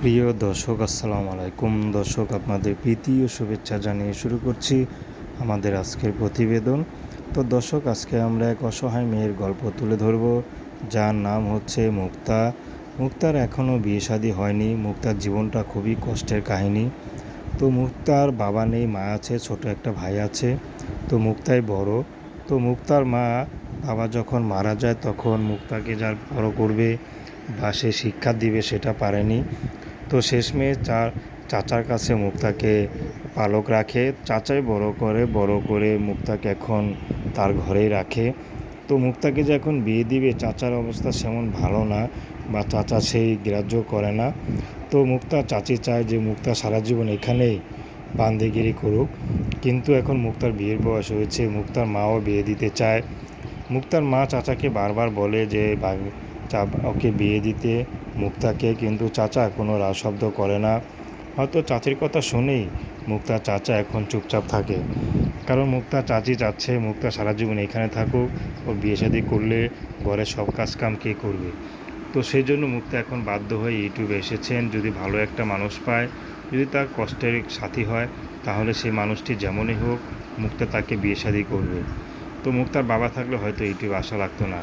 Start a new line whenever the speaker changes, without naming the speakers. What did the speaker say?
প্রিয় দর্শক, আসসালামু আলাইকুম। দর্শক, আপনাদের প্রীতি ও শুভেচ্ছা জানিয়ে শুরু করছি আমাদের আজকের প্রতিবেদন। তো দর্শক, আজকে আমরা এক অসহায় মেয়ের গল্প তুলে ধরব। যার নাম হচ্ছে মুক্তা। মুক্তার এখনও বিয়ে শাদী হয়নি। মুক্তার জীবনটা খুবই কষ্টের কাহিনী। তো মুক্তার বাবা নেই, মা আছে, ছোট একটা ভাই আছে। তো মুক্তাই বড়। তো মুক্তার মা বাবা যখন মারা যায়, তখন মুক্তাকে যার বড় করবে বা সে শিক্ষা দিবে, সেটা পারেনি। তো শেষমেশ চার, চাচার কাছে মুক্তাকে পালক রাখে। চাচাই বড় করে বড় করে মুক্তাকে এখন তার ঘরেই রাখে। তো মুক্তাকে যে এখন বিয়ে দিবে, চাচার অবস্থা সেমন ভালো না বা চাচা সেই গ্রাহ্য করে না। তো মুক্তা, চাচি চায় যে মুক্তা সারা জীবন এখানেই বান্দিগিরি করুক। কিন্তু এখন মুক্তার বিয়ের বয়স হয়েছে, মুক্তার মাও বিয়ে দিতে চায়। মুক্তার মা চাচাকে বারবার বলে যে ওকে বিয়ে দিতে মুক্তাকে কিন্তু চাচা কোনো রাজ শব্দ করে না। হয়তো চাচির কথা শুনেই মুক্তা চাচা এখন চুপচাপ থাকে। কারণ মুক্তা চাচি চাচ্ছে, মুক্তা সারা জীবন এখানে থাকুক, ও বিয়ে শাদী করলে ঘরের সব কাজ কাম কে করবে? তো সেই জন্য মুক্তা এখন বাধ্য হয়ে ইউটিউবে এসেছেন, যদি ভালো একটা মানুষ পায়, যদি তার কষ্টের সাথী হয়, তাহলে সেই মানুষটি যেমনই হোক মুক্তা তাকে বিয়ে শাদী করবে। তো মুক্তার বাবা থাকলে হয়তো ইউটিউবে আসা লাগতো না।